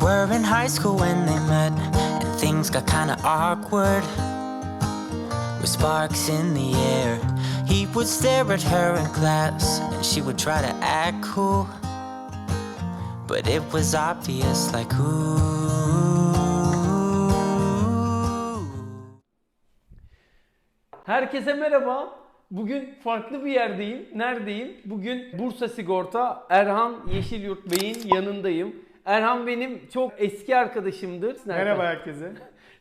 Were in high school when they met, and things got kinda awkward. With sparks in the air, he would stare at her in class, and she would try to act cool. But it was obvious, like, ooh. Herkese merhaba. Bugün farklı bir yerdeyim. Neredeyim? Bugün Bursa Sigorta Erhan Yeşilyurt Bey'in yanındayım. Erhan benim çok eski arkadaşımdır. Nereden? Merhaba herkese.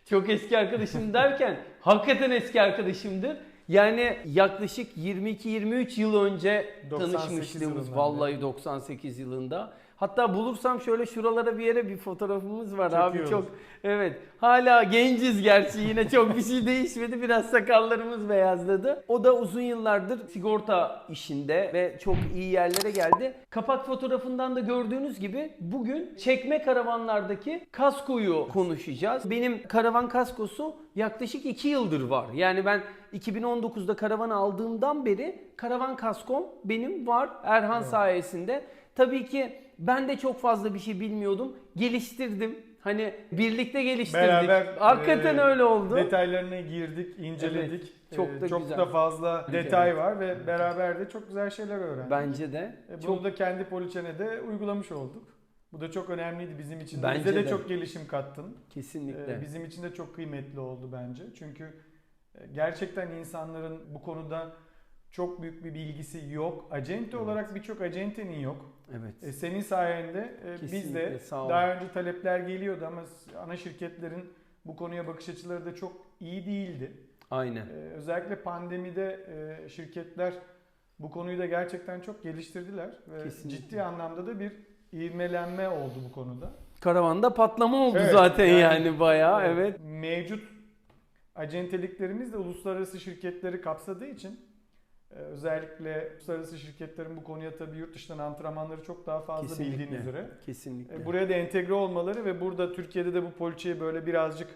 Çok eski arkadaşım derken hakikaten eski arkadaşımdır. Yani yaklaşık 22-23 yıl önce 98 tanışmışlığımız yılından vallahi 98 yılında. Hatta bulursam şöyle şuralara bir yere bir fotoğrafımız var Çok abi çok. Evet. Hala genciz gerçi yine çok bir şey değişmedi. Biraz sakallarımız beyazladı. O da uzun yıllardır sigorta işinde ve çok iyi yerlere geldi. Kapak fotoğrafından da gördüğünüz gibi bugün çekme karavanlardaki kaskoyu konuşacağız. Benim karavan kaskosu yaklaşık 2 yıldır var. Yani ben 2019'da karavan aldığımdan beri karavan kaskom benim var Erhan sayesinde. Tabii ki ben de çok fazla bir şey bilmiyordum. Geliştirdim. Hani birlikte geliştirdik. Beraber Hakikaten e, öyle oldu. Detaylarına girdik, inceledik. Evet, çok E, da çok güzel. da fazla Evet. detay var ve beraber de çok güzel şeyler öğrendik. Bence de. E, bunu çok da kendi poliçene uygulamış olduk. Bu da çok önemliydi bizim için. Bence Bize de, de. çok gelişim kattın. kesinlikle. E, bizim için de çok kıymetli oldu bence. Çünkü e, gerçekten insanların bu konuda çok büyük bir bilgisi yok. Acente olarak birçok acentenin yok. evet. E, senin sayende e, biz de daha önce talepler geliyordu ama ana şirketlerin bu konuya bakış açıları da çok iyi değildi. Aynen. E, özellikle pandemide e, şirketler bu konuyu da gerçekten çok geliştirdiler ve Kesinlikle. ciddi anlamda da bir ivmelenme oldu bu konuda. Karavanda patlama oldu Evet, zaten yani, yani- bayağı evet. Mevcut acenteliklerimiz de uluslararası şirketleri kapsadığı için özellikle uluslararası şirketlerin bu konuya tabii yurt dışından antrenmanları çok daha fazla Kesinlikle. bildiğiniz üzere. Kesinlikle. E, Buraya da entegre olmaları ve burada Türkiye'de de bu poliçeyi böyle birazcık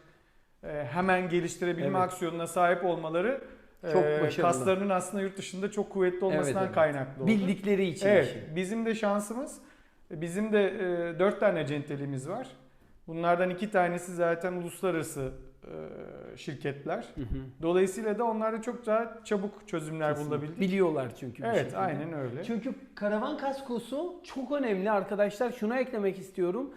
e, hemen geliştirebilme Evet. aksiyonuna sahip olmaları e, Çok başarılı. kaslarının aslında yurt dışında çok kuvvetli olmasından Evet, evet. kaynaklı oldu. Bildikleri için Evet, işi. bizim de şansımız bizim de e, dört tane acenteliğimiz var. Bunlardan iki tanesi zaten uluslararası e, şirketler. Hı hı. Dolayısıyla da onlarda çok daha çabuk çözümler Kesinlikle. bulabildik. Biliyorlar çünkü. Evet, şekilde. aynen öyle. Çünkü karavan kaskosu çok önemli arkadaşlar. Şuna eklemek istiyorum.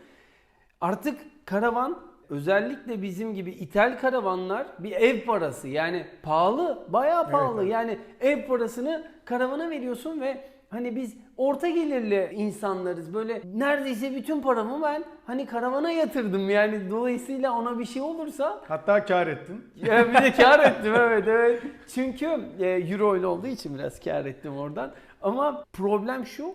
Artık karavan özellikle bizim gibi ithal karavanlar bir ev parası. Yani pahalı, bayağı Evet, pahalı. evet. Yani ev parasını karavana veriyorsun ve hani biz orta gelirli insanlarız. Böyle neredeyse bütün paramı ben hani karavana yatırdım. Yani dolayısıyla ona bir şey olursa Hatta kar ettin. ya bir de kar ettim evet evet. Çünkü e, euro ile olduğu için biraz kar ettim oradan. Ama problem şu. e,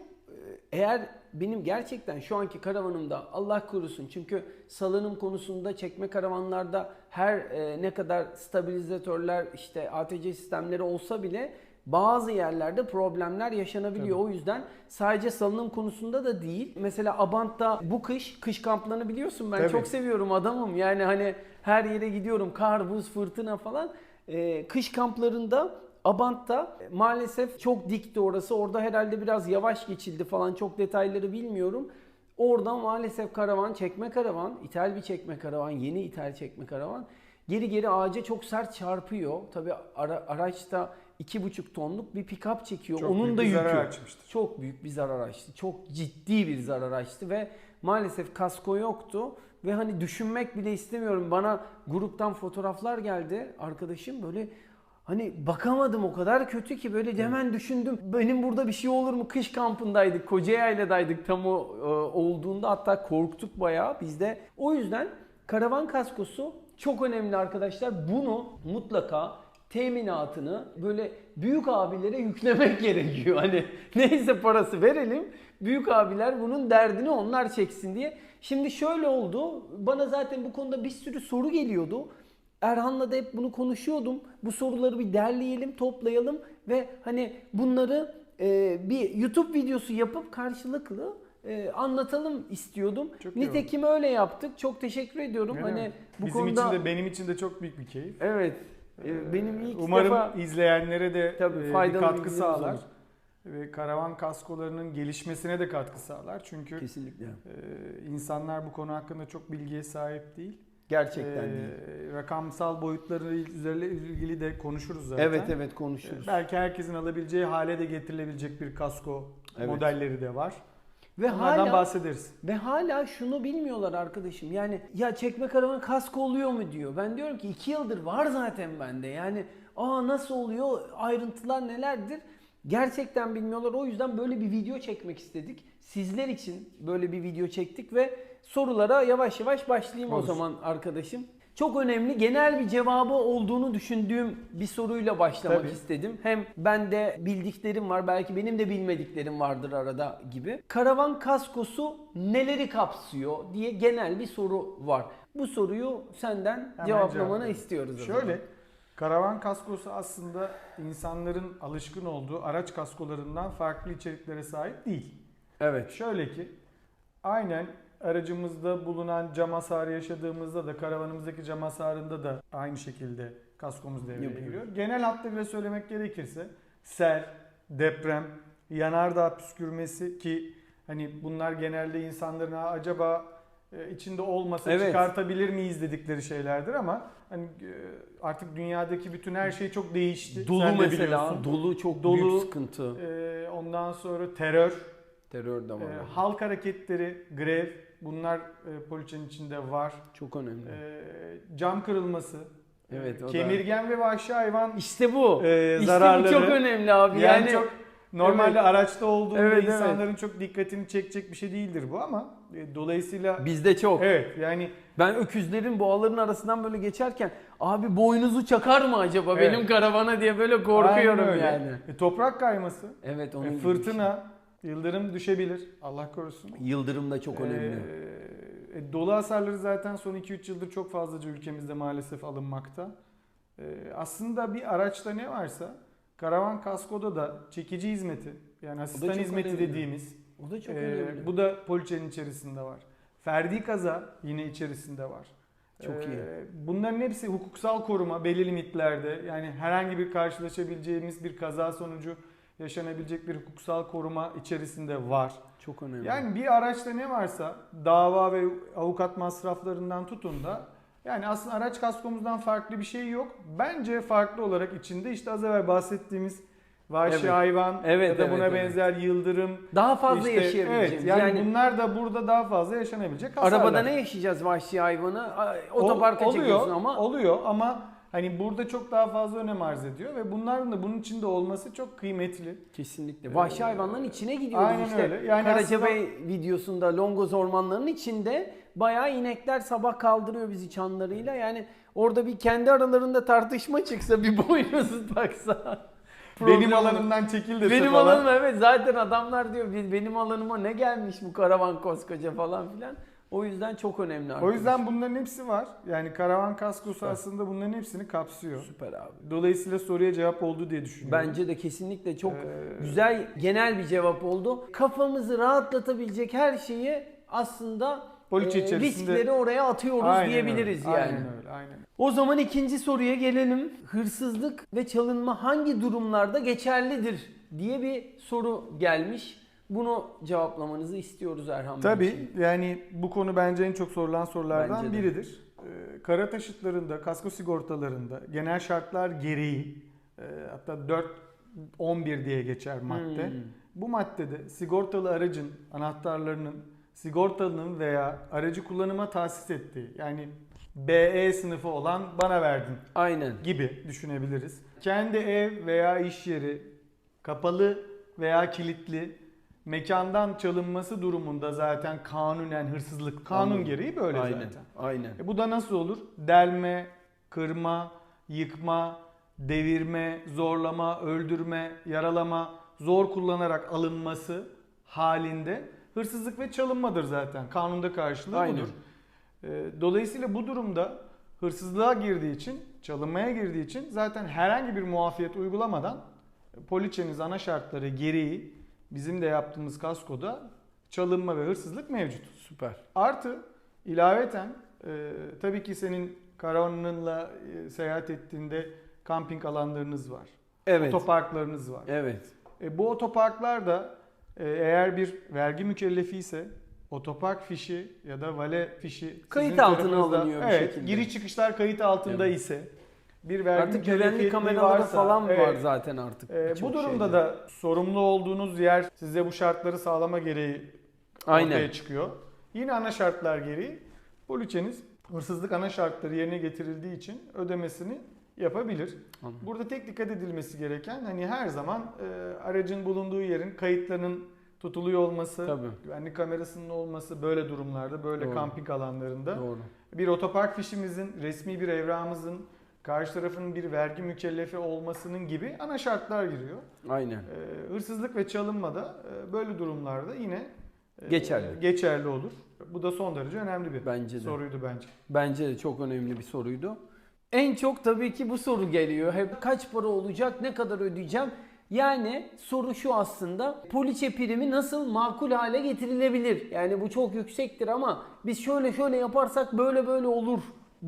Eğer benim gerçekten şu anki karavanımda Allah korusun çünkü salınım konusunda çekme karavanlarda her e, ne kadar stabilizatörler işte ATC sistemleri olsa bile bazı yerlerde problemler yaşanabiliyor. O yüzden sadece salınım konusunda da değil. Mesela Abant'ta bu kış, kış kamplarını biliyorsun ben Tabii. çok seviyorum adamım. Yani hani her yere gidiyorum kar, buz, fırtına falan. Ee, kış kamplarında Abant'ta maalesef çok dikti orası. Orada herhalde biraz yavaş geçildi falan çok detayları bilmiyorum. Oradan maalesef karavan, çekme karavan, ithal bir çekme karavan, yeni ithal çekme karavan geri geri ağaca çok sert çarpıyor. Tabi ara, araçta 2,5 tonluk bir pick-up çekiyor. Çok Onun büyük da bir yükü. zarar. Çok büyük bir zarar açtı. Çok ciddi bir zarar açtı ve maalesef kasko yoktu. Ve hani düşünmek bile istemiyorum. Bana gruptan fotoğraflar geldi. Arkadaşım böyle hani bakamadım o kadar kötü ki böyle hemen düşündüm. Benim burada bir şey olur mu? Kış kampındaydık. Kocaeli'deydik tam o e, olduğunda hatta korktuk bayağı biz de. O yüzden karavan kaskosu çok önemli arkadaşlar. Bunu mutlaka teminatını böyle büyük abilere yüklemek gerekiyor. Hani neyse parası verelim. Büyük abiler bunun derdini onlar çeksin diye. Şimdi şöyle oldu. Bana zaten bu konuda bir sürü soru geliyordu. Erhan'la da hep bunu konuşuyordum. Bu soruları bir derleyelim, toplayalım ve hani bunları e, bir YouTube videosu yapıp karşılıklı e, anlatalım istiyordum. Çok Nitekim öyle yaptık. Çok teşekkür ediyorum. Ne hani demek? bu Bizim konuda için de benim için de çok büyük bir keyif. Evet. Ee, Benim ilk Umarım defa izleyenlere de Tabii, e, bir faydalı katkı bilgileriniz sağlar. olur. ve karavan kaskolarının gelişmesine de katkı sağlar. Çünkü Kesinlikle. e, insanlar bu konu hakkında çok bilgiye sahip değil. Gerçekten Ee, değil. Rakamsal boyutları üzerine ilgili de konuşuruz zaten. Evet evet konuşuruz. Belki herkesin alabileceği hale de getirilebilecek bir kasko Evet. modelleri de var. Ve Onlardan hala bahsederiz. ve hala şunu bilmiyorlar arkadaşım. Yani ya çekme karavan kasko oluyor mu diyor. Ben diyorum ki iki yıldır var zaten bende. Yani aa nasıl oluyor? Ayrıntılar nelerdir? Gerçekten bilmiyorlar. O yüzden böyle bir video çekmek istedik. Sizler için böyle bir video çektik ve sorulara yavaş yavaş başlayayım o Olur. zaman arkadaşım. Çok önemli, genel bir cevabı olduğunu düşündüğüm bir soruyla başlamak Tabii. istedim. Hem ben de bildiklerim var, belki benim de bilmediklerim vardır arada gibi. Karavan kaskosu neleri kapsıyor diye genel bir soru var. Bu soruyu senden Hemen cevaplamanı istiyoruz. Şöyle, karavan kaskosu aslında insanların alışkın olduğu araç kaskolarından farklı içeriklere sahip değil. Evet. Şöyle ki, aynen aracımızda bulunan cam hasarı yaşadığımızda da karavanımızdaki cam hasarında da aynı şekilde kaskomuz devreye Yapıyor. giriyor. Genel hatlarıyla söylemek gerekirse sel, deprem, yanardağ püskürmesi ki hani bunlar genelde insanların "Ha, acaba e, içinde olmasa Evet. çıkartabilir miyiz dedikleri şeylerdir ama hani e, artık dünyadaki bütün her şey çok değişti. Dolu Sen mesela, biliyorsun. dolu çok Dolu, büyük sıkıntı. E, ondan sonra terör, Terör de var. ee, halk hareketleri, grev bunlar e, poliçenin içinde var. çok önemli. Ee, cam kırılması, Evet, o da- kemirgen ve vahşi hayvan İşte bu. e, işte zararları. bu çok önemli abi. Yani, Yani, çok normalde Evet. araçta olduğunda Evet, evet. insanların çok dikkatini çekecek bir şey değildir bu ama e, dolayısıyla bizde çok. evet yani Ben öküzlerin boğaların arasından böyle geçerken abi boynuzu çakar mı acaba Evet. benim karavana diye böyle korkuyorum yani. E, toprak kayması, Evet onun e, gibi bir şey. fırtına, yıldırım düşebilir. Allah korusun. Yıldırım da çok önemli. Ee, e, dolu hasarları zaten son 2-3 yıldır çok fazlaca ülkemizde maalesef alınmakta. Ee, aslında bir araçta ne varsa karavan kaskoda da çekici hizmeti yani asistan hizmeti önemli. dediğimiz o da çok e, önemli. bu da poliçenin içerisinde var. Ferdi kaza yine içerisinde var. Çok iyi. Bunların hepsi hukuksal koruma belli limitlerde yani herhangi bir karşılaşabileceğimiz bir kaza sonucu yaşanabilecek bir hukuksal koruma içerisinde var. çok önemli. Yani bir araçta ne varsa dava ve avukat masraflarından tutun da yani aslında araç kaskomuzdan farklı bir şey yok. Bence farklı olarak içinde işte az evvel bahsettiğimiz vahşi Evet. hayvan Evet, ya da evet, buna evet. benzer yıldırım. daha fazla işte, yaşayabileceğimiz. Evet, yani, yani bunlar da burada daha fazla yaşanabilecek hasarlar. arabada ne yaşayacağız vahşi hayvanı? Ay, Ol- Otoparka oluyor, çekiyorsun ama Oluyor ama hani burada çok daha fazla önem arz ediyor ve bunların da bunun içinde olması çok kıymetli. kesinlikle vahşi hayvanların içine gidiyoruz Aynen işte. öyle. Yani Karacabey videosunda Longoz ormanlarının içinde bayağı inekler sabah kaldırıyor bizi çanlarıyla. Yani orada bir kendi aralarında tartışma çıksa bir boynuzu taksa. Benim alanımdan çekil dese Benim alanım evet zaten adamlar diyor "Be- benim alanıma ne gelmiş bu karavan koskoca falan filan. O yüzden çok önemli O arkadaşlar. yüzden bunların hepsi var. Yani karavan kaskosu aslında bunların hepsini kapsıyor. süper abi. Dolayısıyla soruya cevap oldu diye düşünüyorum. Bence de kesinlikle çok Ee, güzel genel bir cevap oldu. Kafamızı rahatlatabilecek her şeyi aslında Poliçe e, içerisinde- riskleri oraya atıyoruz Aynen diyebiliriz öyle, yani. Aynen öyle, aynen. O zaman ikinci soruya gelelim. Hırsızlık ve çalınma hangi durumlarda geçerlidir diye bir soru gelmiş. Bunu cevaplamanızı istiyoruz Erhan Bey. Tabii yani bu konu bence en çok sorulan sorulardan Bence de. biridir. Ee, kara taşıtlarında, kasko sigortalarında genel şartlar gereği e, hatta 4.11 diye geçer madde. Hmm. Bu maddede sigortalı aracın anahtarlarının sigortalının veya aracı kullanıma tahsis ettiği yani BE sınıfı olan bana verdin Aynen. gibi düşünebiliriz. Kendi ev veya iş yeri kapalı veya kilitli mekandan çalınması durumunda zaten kanunen hırsızlık kanun Anladım. gereği böyle Aynen. zaten. Aynen. E bu da nasıl olur? Delme, kırma, yıkma, devirme, zorlama, öldürme, yaralama, zor kullanarak alınması halinde hırsızlık ve çalınmadır zaten. Kanunda karşılığı Aynen. budur. E, Dolayısıyla bu durumda hırsızlığa girdiği için, çalınmaya girdiği için zaten herhangi bir muafiyet uygulamadan e, poliçeniz ana şartları gereği bizim de yaptığımız kaskoda çalınma ve hırsızlık mevcut. Süper. Artı ilaveten e, tabii ki senin karavanınla e, seyahat ettiğinde kamping alanlarınız var. Evet. Otoparklarınız var. Evet. E, bu otoparklar da e, eğer bir vergi mükellefi ise otopark fişi ya da vale fişi Kayıt altına alınıyor bir evet, şekilde. Giriş çıkışlar kayıt altında Evet. ise bir vergi Artık güvenlik mükellefiyetliği kameraları varsa, falan var evet, zaten artık. e, bu durumda şeyde. da sorumlu olduğunuz yer size bu şartları sağlama gereği Aynen. ortaya çıkıyor. Yine ana şartlar gereği poliçeniz hırsızlık ana şartları yerine getirildiği için ödemesini yapabilir. Anladım. Burada tek dikkat edilmesi gereken hani her zaman e, aracın bulunduğu yerin kayıtlarının tutuluyor olması, Tabii. güvenlik kamerasının olması böyle durumlarda, böyle Doğru. kamping alanlarında Doğru. bir otopark fişimizin, resmi bir evrağımızın, karşı tarafın bir vergi mükellefi olmasının gibi ana şartlar giriyor. Aynen. E, hırsızlık ve çalınma da e, böyle durumlarda yine e, Geçerli. geçerli olur. Bu da son derece önemli bir Bence de. soruydu bence. Bence de çok önemli bir soruydu. En çok tabii ki bu soru geliyor. Hep kaç para olacak, ne kadar ödeyeceğim? Yani soru şu aslında. Poliçe primi nasıl makul hale getirilebilir? Yani bu çok yüksektir ama biz şöyle şöyle yaparsak böyle böyle olur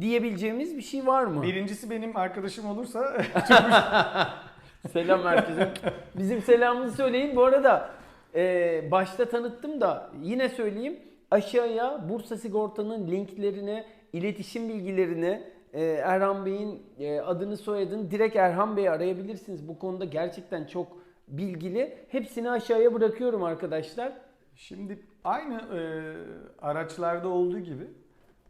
diyebileceğimiz bir şey var mı? Birincisi benim arkadaşım olursa Selam herkese. Bizim selamımızı söyleyin. Bu arada e, başta tanıttım da yine söyleyeyim. Aşağıya Bursa Sigorta'nın linklerine, iletişim bilgilerine, e, Erhan Bey'in e, adını soyadını direkt Erhan Bey'i arayabilirsiniz. Bu konuda gerçekten çok bilgili. Hepsini aşağıya bırakıyorum arkadaşlar. Şimdi aynı e, araçlarda olduğu gibi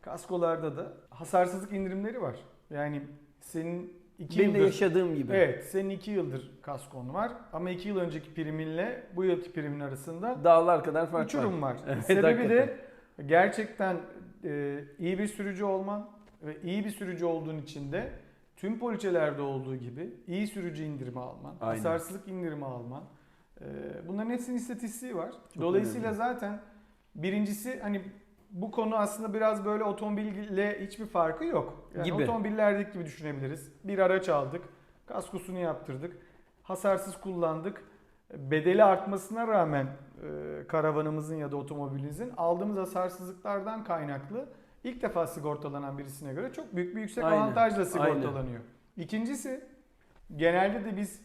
kaskolarda da hasarsızlık indirimleri var. Yani senin 2 Benim de yaşadığım gibi. Evet, senin 2 yıldır kaskon var ama 2 yıl önceki priminle bu yılki primin arasında Dağlar kadar fark uçurum var. var. Evet, Sebebi hakikaten. de gerçekten e, iyi bir sürücü olman ve iyi bir sürücü olduğun için de tüm poliçelerde olduğu gibi iyi sürücü indirimi alman, Aynen. hasarsızlık indirimi alman. E, bunların hepsinin istatistiği var. Çok Dolayısıyla önemli. zaten birincisi hani bu konu aslında biraz böyle otomobille hiçbir farkı yok. Yani Gibi. otomobillerdeki gibi düşünebiliriz. Bir araç aldık, kaskosunu yaptırdık, hasarsız kullandık. Bedeli artmasına rağmen e, karavanımızın ya da otomobilimizin aldığımız hasarsızlıklardan kaynaklı ilk defa sigortalanan birisine göre çok büyük bir yüksek Aynen, avantajla sigortalanıyor. İkincisi genelde de biz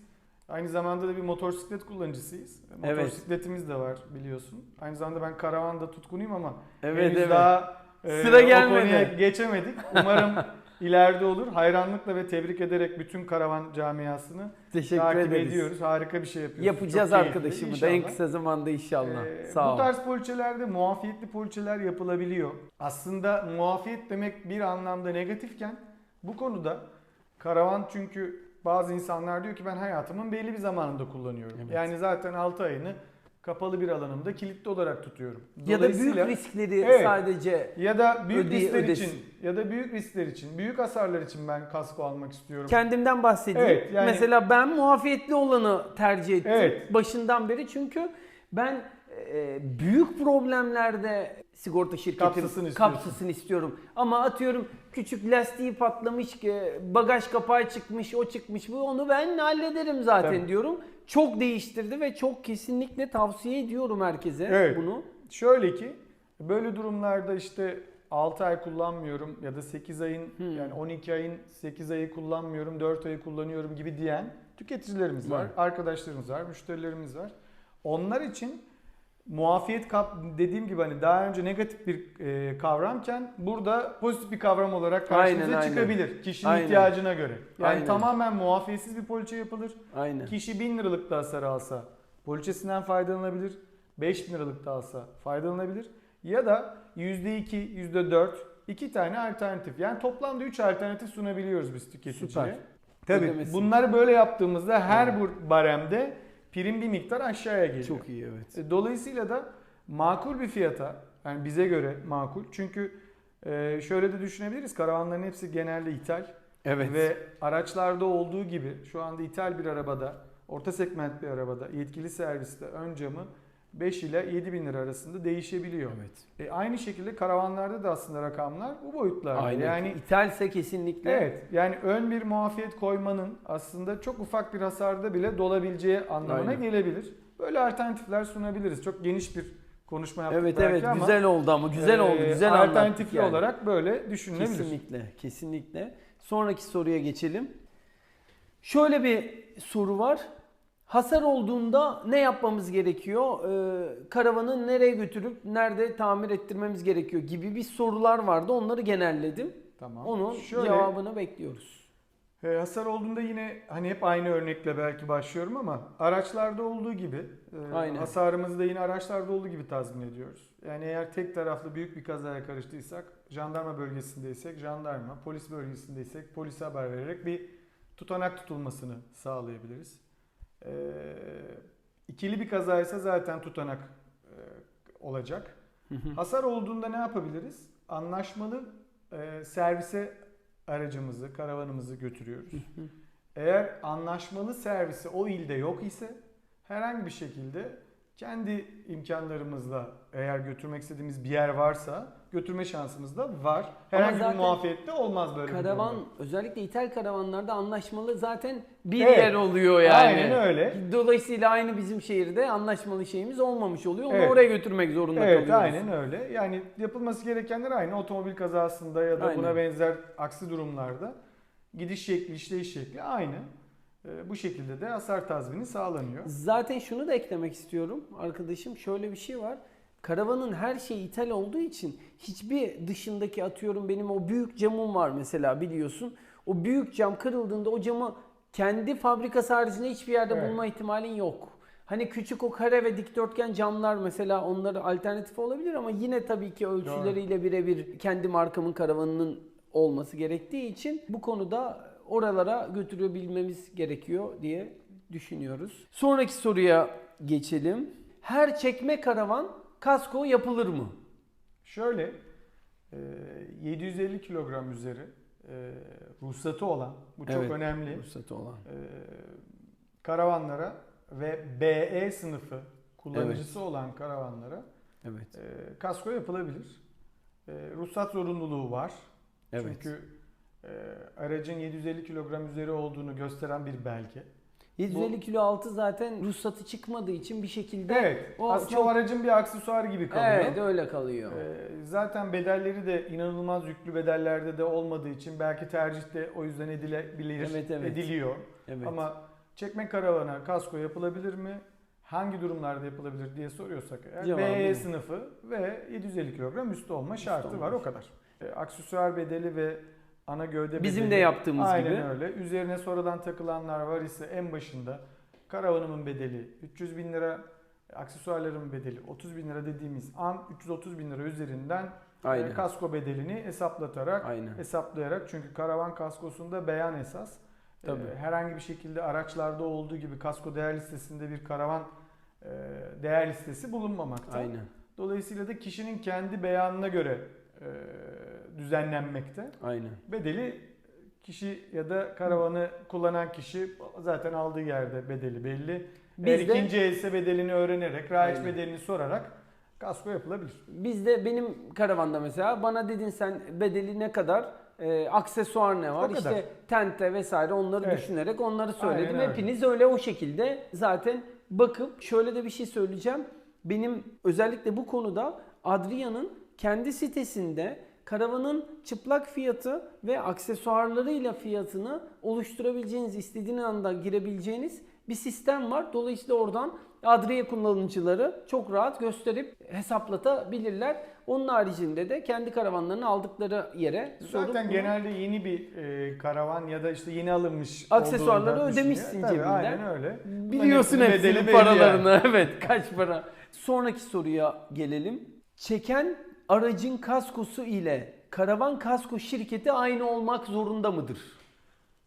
aynı zamanda da bir motosiklet kullanıcısıyız. Evet. Motosikletimiz de var biliyorsun. Aynı zamanda ben karavanda tutkunuyum ama Evet henüz evet. daha e, Sıra o gelmedi. konuya geçemedik. Umarım ileride olur. Hayranlıkla ve tebrik ederek bütün karavan camiasını Teşekkür takip ederiz. ediyoruz. Harika bir şey yapıyoruz. Yapacağız Çok keyifli. arkadaşımı da en kısa zamanda inşallah. Ee, Sağ bu ol. tarz poliçelerde muafiyetli poliçeler yapılabiliyor. Aslında muafiyet demek bir anlamda negatifken bu konuda karavan çünkü bazı insanlar diyor ki ben hayatımın belli bir zamanında kullanıyorum. Evet. Yani zaten 6 ayını kapalı bir alanımda kilitli olarak tutuyorum. Ya da büyük riskleri Evet. sadece ya da büyük Öde- riskler ödesin. için ya da büyük riskler için, büyük hasarlar için ben kasko almak istiyorum. kendimden bahsedeyim. Evet, yani- Mesela ben muafiyetli olanı tercih ettim Evet. başından beri çünkü ben e, büyük problemlerde sigorta şirketim Kapsasını kapsasını istiyorum. Ama atıyorum küçük lastiği patlamış ki bagaj kapağı çıkmış, o çıkmış bu onu ben hallederim zaten Tabii. diyorum. Çok değiştirdi ve çok kesinlikle tavsiye ediyorum herkese Evet. bunu. Şöyle ki böyle durumlarda işte 6 ay kullanmıyorum ya da 8 ayın Hmm. yani 12 ayın 8 ayı kullanmıyorum 4 ayı kullanıyorum gibi diyen tüketicilerimiz var, Var. arkadaşlarımız var, müşterilerimiz var. Onlar için muafiyet kap dediğim gibi hani daha önce negatif bir e, kavramken burada pozitif bir kavram olarak karşımıza Aynen, aynen. çıkabilir kişinin Aynen. ihtiyacına göre. Yani Aynen. tamamen muafiyetsiz bir poliçe yapılır. Aynen. Kişi 1000 liralık da hasar alsa poliçesinden faydalanabilir. 5000 liralık da alsa faydalanabilir. Ya da %2, %4 iki tane alternatif. Yani toplamda 3 alternatif sunabiliyoruz biz tüketiciye. Süper. Tabii Ödemesi. bunları böyle yaptığımızda her bu baremde prim bir miktar aşağıya geliyor. Çok iyi evet. E, Dolayısıyla da makul bir fiyata yani bize göre makul. Çünkü e, şöyle de düşünebiliriz. Karavanların hepsi genelde ithal. Evet. Ve araçlarda olduğu gibi şu anda ithal bir arabada, orta segment bir arabada yetkili serviste ön camı 5 ile 7 bin lira arasında değişebiliyor. evet. E, aynı şekilde karavanlarda da aslında rakamlar bu boyutlarda. Aynen. Yani İthalse kesinlikle. evet yani ön bir muafiyet koymanın aslında çok ufak bir hasarda bile dolabileceği anlamına Aynen. gelebilir. Böyle alternatifler sunabiliriz. Çok geniş bir konuşma yaptık Evet belki evet ama güzel oldu ama güzel oldu. e, Güzel anlattık alternatifli yani. olarak böyle düşünülebilir. Kesinlikle, kesinlikle. Sonraki soruya geçelim. Şöyle bir soru var. Hasar olduğunda ne yapmamız gerekiyor? Ee, karavanı nereye götürüp nerede tamir ettirmemiz gerekiyor gibi bir sorular vardı. Onları genelledim. Tamam. Onun Şöyle, cevabını bekliyoruz. e, hasar olduğunda yine hani hep aynı örnekle belki başlıyorum ama araçlarda olduğu gibi e, Aynen. hasarımızı da yine araçlarda olduğu gibi tazmin ediyoruz. Yani eğer tek taraflı büyük bir kazaya karıştıysak jandarma bölgesindeysek jandarma, polis bölgesindeysek polise haber vererek bir tutanak tutulmasını sağlayabiliriz. E, ikili bir kazaysa zaten tutanak e, olacak. Hasar olduğunda ne yapabiliriz? Anlaşmalı e, servise aracımızı, karavanımızı götürüyoruz. Eğer anlaşmalı servisi o ilde yok ise herhangi bir şekilde kendi imkanlarımızla eğer götürmek istediğimiz bir yer varsa götürme şansımız da var. Herhangi bir muafiyette olmaz böyle bir Karavan özellikle ithal karavanlarda anlaşmalı zaten bir Evet. yer oluyor yani. Aynen öyle. Dolayısıyla aynı bizim şehirde anlaşmalı şeyimiz olmamış oluyor. Onu Evet. oraya götürmek zorunda Evet kalıyoruz. aynen öyle. Yani yapılması gerekenler aynı. Otomobil kazasında ya da Aynen. buna benzer aksi durumlarda gidiş şekli, işleyiş şekli aynı. Ee, Bu şekilde de hasar tazmini sağlanıyor. Zaten şunu da eklemek istiyorum arkadaşım. Şöyle bir şey var. Karavanın her şeyi ithal olduğu için hiçbir dışındaki atıyorum benim o büyük camım var mesela biliyorsun. O büyük cam kırıldığında o camı kendi fabrikası haricinde hiçbir yerde Evet. bulma ihtimalin yok. Hani küçük o kare ve dikdörtgen camlar mesela onları alternatif olabilir ama yine tabii ki ölçüleriyle birebir kendi markamın karavanının olması gerektiği için bu konuda oralara götürebilmemiz gerekiyor diye düşünüyoruz. Sonraki soruya geçelim. Her çekme karavan kasko yapılır mı? Şöyle e, 750 kilogram üzeri e, ruhsatı olan bu çok Evet. önemli Ruhsatı olan. e, karavanlara ve BE sınıfı kullanıcısı olan karavanlara Evet. e, kasko yapılabilir. E, ruhsat zorunluluğu var. Evet. Çünkü e, aracın 750 kilogram üzeri olduğunu gösteren bir belge. 750 kilo altı zaten ruhsatı çıkmadığı için bir şekilde Evet. o aslında çok o aracın bir aksesuar gibi kalıyor. Evet öyle kalıyor. Ee, Zaten bedelleri de inanılmaz yüklü bedellerde de olmadığı için belki tercihte o yüzden edilebilir, Evet, evet. ediliyor. evet. Ama çekme karavana kasko yapılabilir mi? Hangi durumlarda yapılabilir diye soruyorsak eğer Cevabı BE bu. sınıfı ve 750 kilogram üstü olma şartı olma var o kadar. Ee, Aksesuar bedeli ve ana gövde Bizim bedeli de yaptığımız aynen gibi. öyle. Üzerine sonradan takılanlar var ise en başında karavanımın bedeli 300 bin lira, aksesuarlarımın bedeli 30 bin lira dediğimiz an 330 bin lira üzerinden Aynen. e, kasko bedelini hesaplatarak Aynen. hesaplayarak çünkü karavan kaskosunda beyan esas. E, Tabii. herhangi bir şekilde araçlarda olduğu gibi kasko değer listesinde bir karavan e, değer listesi bulunmamakta. Aynen. Dolayısıyla da kişinin kendi beyanına göre düzenlenmekte. Aynen. Bedeli kişi ya da karavanı kullanan kişi zaten aldığı yerde bedeli belli. Eğer Biz de- ikinci else bedelini öğrenerek, Aynen. bedelini sorarak kasko yapılabilir. Bizde benim karavanda mesela bana dedin sen bedeli ne kadar? Ee, aksesuar ne var? İşte tente vesaire onları Evet. düşünerek onları söyledim. Aynen öyle. Hepiniz öyle o şekilde zaten bakıp şöyle de bir şey söyleyeceğim. Benim özellikle bu konuda Adria'nın kendi sitesinde karavanın çıplak fiyatı ve aksesuarlarıyla fiyatını oluşturabileceğiniz, istediğiniz anda girebileceğiniz bir sistem var. Dolayısıyla oradan Adria kullanıcıları çok rahat gösterip hesaplatabilirler. Onun haricinde de kendi karavanlarını aldıkları yere sorup Zaten bunu- genelde yeni bir e, karavan ya da işte yeni alınmış Aksesuarları ödemişsin düşünüyor. Tabii, cebinden. Aynen öyle. Bunların Biliyorsun hepsinin hepsinin bedeli belli paralarını. Evet kaç para. Sonraki soruya gelelim. Çeken aracın kaskosu ile karavan kasko şirketi aynı olmak zorunda mıdır?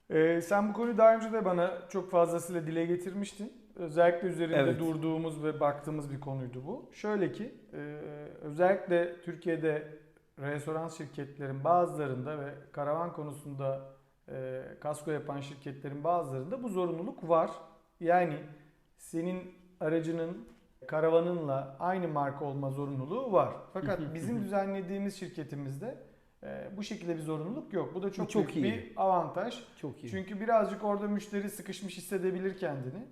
Ee, sen bu konuyu daha önce de bana çok fazlasıyla dile getirmiştin. Özellikle üzerinde Evet. durduğumuz ve baktığımız bir konuydu bu. Şöyle ki e, özellikle Türkiye'de restoran şirketlerin bazılarında ve karavan konusunda e, kasko yapan şirketlerin bazılarında bu zorunluluk var. Yani senin aracının karavanınla aynı marka olma zorunluluğu var. Fakat bizim düzenlediğimiz şirketimizde e, bu şekilde bir zorunluluk yok. Bu da çok, çok büyük iyi. bir avantaj. Çok iyi. Çünkü birazcık orada müşteri sıkışmış hissedebilir kendini.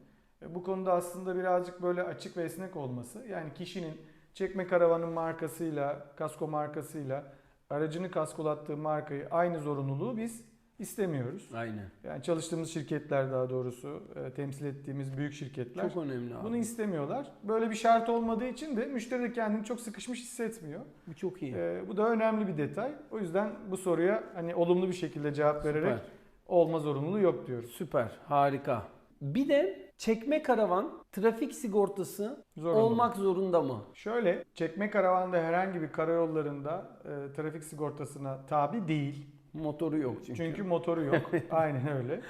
E, Bu konuda aslında birazcık böyle açık ve esnek olması. Yani kişinin çekme karavanın markasıyla, kasko markasıyla aracını kaskolattığı markayı aynı zorunluluğu biz istemiyoruz. Aynen. Yani çalıştığımız şirketler daha doğrusu e, temsil ettiğimiz büyük şirketler Çok önemli abi. bunu istemiyorlar. Böyle bir şart olmadığı için de müşteri de kendini çok sıkışmış hissetmiyor. Bu çok iyi. E, bu da önemli bir detay. O yüzden bu soruya hani olumlu bir şekilde cevap vererek Süper. olma zorunluluğu yok diyoruz. Süper. Harika. Bir de çekme karavan trafik sigortası Zorunlu. olmak zorunda mı? Şöyle, çekme karavanda herhangi bir karayollarında e, trafik sigortasına tabi değil. Motoru yok çünkü. Çünkü motoru yok. Aynen öyle.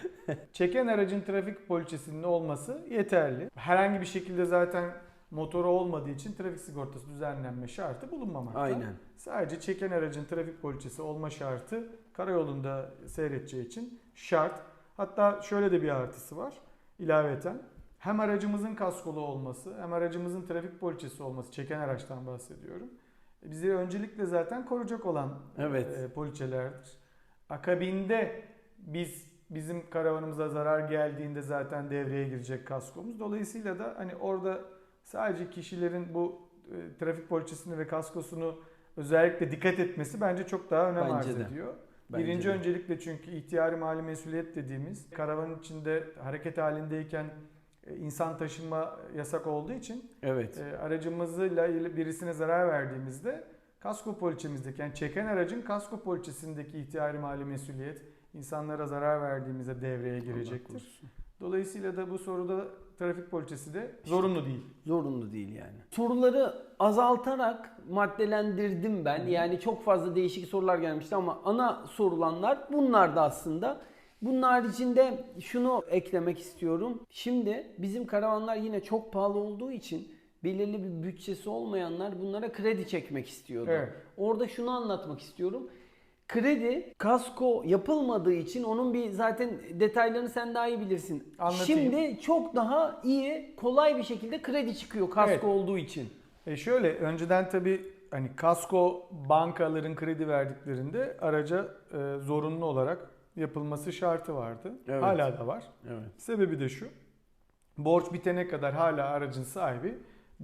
Çeken aracın trafik poliçesinin olması yeterli. Herhangi bir şekilde zaten motoru olmadığı için trafik sigortası düzenlenme şartı bulunmamakta. Aynen. Sadece çeken aracın trafik poliçesi olma şartı karayolunda seyredeceği için şart. Hatta şöyle de bir artısı var ilaveten. Hem aracımızın kaskolu olması hem aracımızın trafik poliçesi olması çeken araçtan bahsediyorum. Bizi öncelikle zaten koruyacak olan Evet. e, poliçelerdir. Akabinde biz bizim karavanımıza zarar geldiğinde zaten devreye girecek kaskomuz. Dolayısıyla da hani orada sadece kişilerin bu e, trafik poliçesini ve kaskosunu özellikle dikkat etmesi bence çok daha önem Bence arz de. ediyor. Bence Birinci de. öncelikle çünkü ihtiyari mali mesuliyet dediğimiz karavanın içinde hareket halindeyken e, insan taşınma yasak olduğu için Evet. e, aracımızla birisine zarar verdiğimizde kasko poliçemizdeki yani çeken aracın kasko poliçesindeki ihtiyari mali mesuliyet insanlara zarar verdiğimizde devreye girecektir. Dolayısıyla da bu soruda trafik poliçesi de zorunlu değil. Zorunlu değil yani. Soruları azaltarak maddelendirdim ben. Yani çok fazla değişik sorular gelmişti ama ana sorulanlar bunlar da aslında. Bunun haricinde şunu eklemek istiyorum. Şimdi bizim karavanlar yine çok pahalı olduğu için belirli bir bütçesi olmayanlar bunlara kredi çekmek istiyordu. Evet. Orada şunu anlatmak istiyorum. Kredi kasko yapılmadığı için onun bir zaten detaylarını sen daha iyi bilirsin. Anlatayım. Şimdi çok daha iyi, kolay bir şekilde kredi çıkıyor kasko Evet. olduğu için. E şöyle önceden tabii hani kasko bankaların kredi verdiklerinde araca e, zorunlu olarak yapılması şartı vardı. Evet. Hala da var. Evet. Sebebi de şu. Borç bitene kadar hala aracın sahibi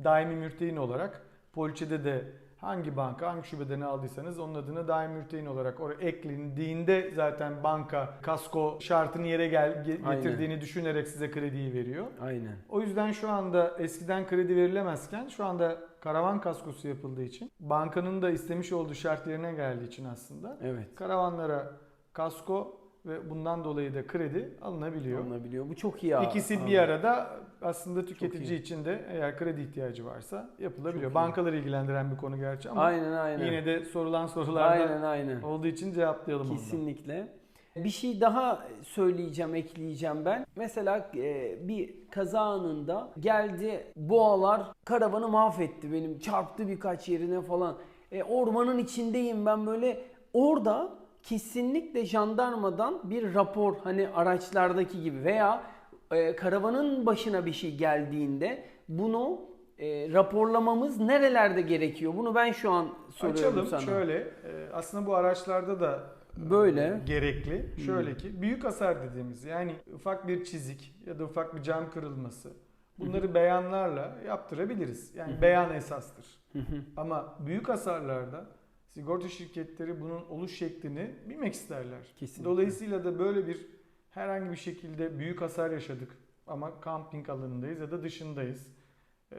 daimi mürtein olarak poliçede de hangi banka hangi şubeden aldıysanız onun adını daimi mürtein olarak oraya eklendiğinde zaten banka kasko şartını yere gel ge- Aynen. getirdiğini düşünerek size krediyi veriyor. Aynen. O yüzden şu anda eskiden kredi verilemezken şu anda karavan kaskosu yapıldığı için bankanın da istemiş olduğu şart yerine geldiği için aslında Evet. karavanlara kasko ve bundan dolayı da kredi alınabiliyor. Alınabiliyor. Bu çok iyi abi. İkisi Abi. bir arada aslında tüketici için de eğer kredi ihtiyacı varsa yapılabiliyor. Çok iyi. Bankaları ilgilendiren bir konu gerçi ama Aynen aynen. yine de sorulan sorularda aynen aynen. olduğu için cevaplayalım. Kesinlikle. Bir şey daha söyleyeceğim, ekleyeceğim ben. Mesela e, bir kaza anında geldi boğalar karavanı mahvetti benim. Çarptı birkaç yerine falan. E, ormanın içindeyim ben böyle. Orada kesinlikle jandarmadan bir rapor hani araçlardaki gibi veya e, karavanın başına bir şey geldiğinde bunu e, raporlamamız nerelerde gerekiyor? Bunu ben şu an soruyorum Açalım sana. şöyle e, aslında bu araçlarda da e, Böyle. Hmm. gerekli. Şöyle ki büyük hasar dediğimiz yani ufak bir çizik ya da ufak bir cam kırılması bunları beyanlarla yaptırabiliriz. Yani beyan esastır. Ama büyük hasarlarda sigorta şirketleri bunun oluş şeklini bilmek isterler. Kesinlikle. Dolayısıyla da böyle bir herhangi bir şekilde büyük hasar yaşadık ama kamping alanındayız ya da dışındayız. Ee,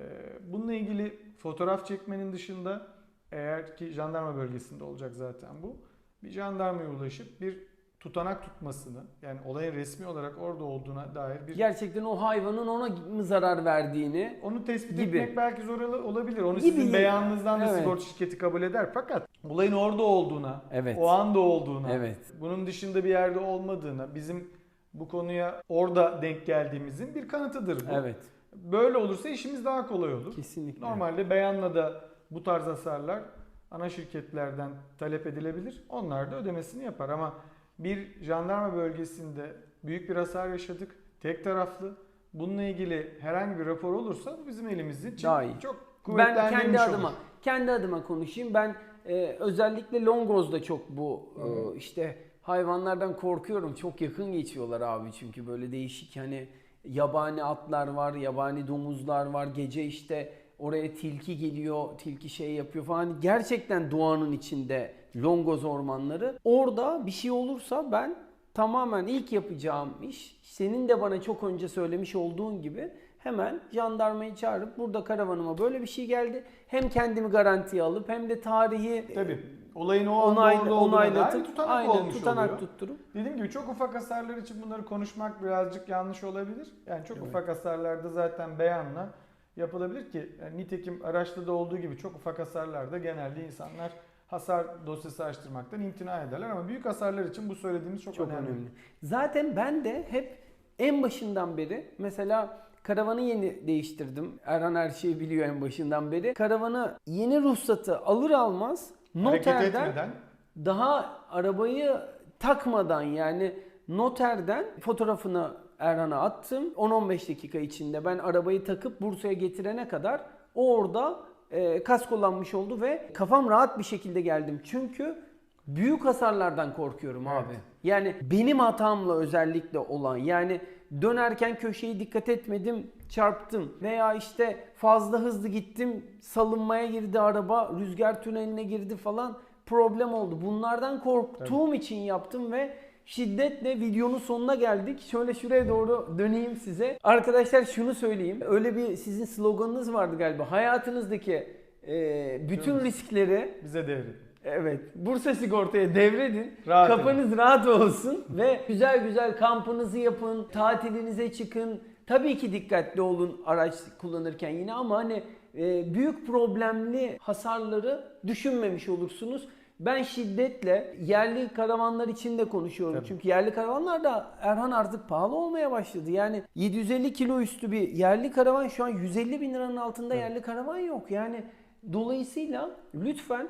Bununla ilgili fotoğraf çekmenin dışında eğer ki jandarma bölgesinde olacak zaten bu. Bir jandarmaya ulaşıp bir tutanak tutmasını yani olayın resmi olarak orada olduğuna dair bir Gerçekten o hayvanın ona mı zarar verdiğini onu tespit Gibi. etmek belki zor ola- olabilir. Onu Gibi. sizin beyanınızdan da Evet. sigorta şirketi kabul eder. Fakat olayın orada olduğuna, Evet. o anda olduğuna, Evet. bunun dışında bir yerde olmadığına, bizim bu konuya orada denk geldiğimizin bir kanıtıdır bu. evet Böyle olursa işimiz daha kolay olur. kesinlikle. Normalde beyanla da bu tarz hasarlar ana şirketlerden talep edilebilir. Onlar da ödemesini yapar ama bir jandarma bölgesinde büyük bir hasar yaşadık. Tek taraflı. Bununla ilgili herhangi bir rapor olursa bu bizim elimizin için Daha iyi. çok Ben kendi olur. adıma kendi adıma konuşayım. Ben e, özellikle Longoz'da çok bu e, işte hayvanlardan korkuyorum. Çok yakın geçiyorlar abi çünkü böyle değişik hani yabani atlar var, yabani domuzlar var. Gece işte oraya tilki geliyor, tilki şey yapıyor falan. Gerçekten doğanın içinde Longoz ormanları. Orada bir şey olursa ben tamamen ilk yapacağım iş senin de bana çok önce söylemiş olduğun gibi hemen jandarmayı çağırıp burada karavanıma böyle bir şey geldi. Hem kendimi garantiye alıp hem de tarihi Tabii. Olayın o onay, orada onaylatıp tutanak aynen olmuş tutanak oluyor. tutturup Dediğim gibi çok ufak hasarlar için bunları konuşmak birazcık yanlış olabilir. Yani çok ufak hasarlarda zaten beyanla yapılabilir ki yani nitekim araçta da olduğu gibi çok ufak hasarlarda genelde insanlar hasar dosyası açtırmaktan imtina ederler ama büyük hasarlar için bu söylediğimiz çok, Çok önemli. önemli. Zaten ben de hep en başından beri mesela karavanı yeni değiştirdim. Erhan her şeyi biliyor en başından beri. Karavanı yeni ruhsatı alır almaz noterden daha arabayı takmadan yani noterden fotoğrafını Erhan'a attım. 10-15 dakika içinde ben arabayı takıp Bursa'ya getirene kadar o orada e, kas kullanmış oldu ve kafam rahat bir şekilde geldim. Çünkü büyük hasarlardan korkuyorum abi. Evet. Yani benim hatamla özellikle olan yani dönerken köşeyi dikkat etmedim çarptım veya işte fazla hızlı gittim salınmaya girdi araba rüzgar tüneline girdi falan problem oldu. Bunlardan korktuğum için yaptım ve şiddetle videonun sonuna geldik. Şöyle şuraya doğru döneyim size. Arkadaşlar şunu söyleyeyim. Öyle bir sizin sloganınız vardı galiba. Hayatınızdaki e, bütün riskleri bize devredin. Evet. Bursa Sigorta'ya devredin. Rahat Kafanız rahat olsun ve güzel güzel kampınızı yapın, tatilinize çıkın. Tabii ki dikkatli olun araç kullanırken yine ama hani e, büyük problemli hasarları düşünmemiş olursunuz. Ben şiddetle yerli karavanlar için de konuşuyorum. Tabii. Çünkü yerli karavanlar da Erhan artık pahalı olmaya başladı. Yani 750 kilo üstü bir yerli karavan şu an 150 bin liranın altında yerli karavan yok. Yani dolayısıyla lütfen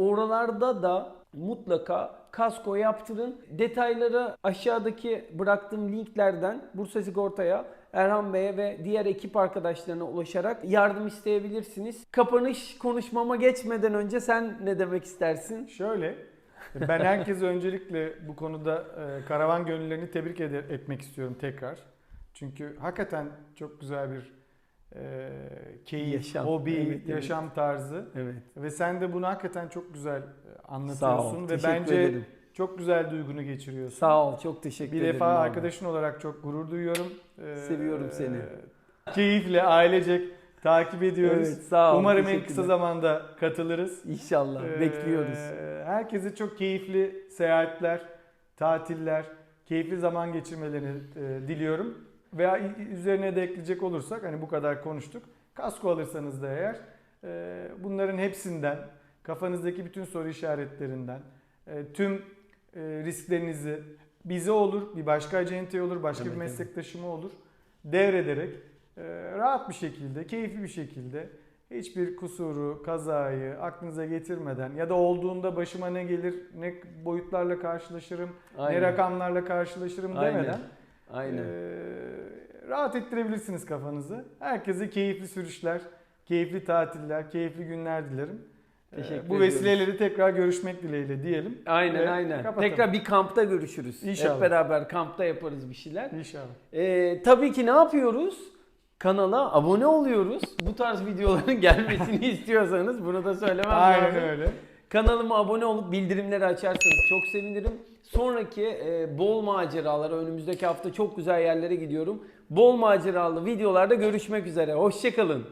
Oralarda da mutlaka kasko yaptırın. Detayları aşağıdaki bıraktığım linklerden Bursa Sigorta'ya, Erhan Bey'e ve diğer ekip arkadaşlarına ulaşarak yardım isteyebilirsiniz. Kapanış konuşmama geçmeden önce sen ne demek istersin? Şöyle, ben herkese öncelikle bu konuda e, karavan gönüllerini tebrik ede- etmek istiyorum tekrar. Çünkü hakikaten çok güzel bir e, keyif, Yaşam. hobi, Evet, evet. yaşam tarzı. Evet. Ve sen de bunu hakikaten çok güzel e, anlatıyorsun ve bence ederim. Çok güzel duygunu geçiriyorsun. Sağ ol. Çok teşekkür Bir ederim. defa abi. arkadaşın olarak çok gurur duyuyorum. Ee, Seviyorum seni. Keyifle, ailecek takip ediyoruz. Evet, sağ ol. Umarım en kısa zamanda katılırız. İnşallah. Ee, Bekliyoruz. Herkese çok keyifli seyahatler, tatiller, keyifli zaman geçirmelerini e, diliyorum. Veya üzerine de ekleyecek olursak hani bu kadar konuştuk. Kasko alırsanız da eğer e, bunların hepsinden, kafanızdaki bütün soru işaretlerinden, e, tüm risklerinizi bize olur, bir başka acenteye olur, başka Evet, bir evet. meslektaşıma olur devrederek e, rahat bir şekilde, keyifli bir şekilde hiçbir kusuru, kazayı aklınıza getirmeden ya da olduğunda başıma ne gelir, ne boyutlarla karşılaşırım, ne Aynen. rakamlarla karşılaşırım Aynen. demeden Aynen. e, rahat ettirebilirsiniz kafanızı. Herkese keyifli sürüşler, keyifli tatiller, keyifli günler dilerim. Teşekkür Bu ediyoruz. vesileyle de tekrar görüşmek dileğiyle diyelim. Aynen Ve aynen. kapatalım. Tekrar bir kampta görüşürüz. İnşallah. Hep beraber kampta yaparız bir şeyler. İnşallah. Ee, tabii ki ne yapıyoruz? Kanala abone oluyoruz. Bu tarz videoların gelmesini istiyorsanız bunu da söylemem Aynen lazım. öyle. Kanalıma abone olup bildirimleri açarsanız çok sevinirim. Sonraki e, bol maceralara önümüzdeki hafta çok güzel yerlere gidiyorum. Bol maceralı videolarda görüşmek üzere. Hoşçakalın.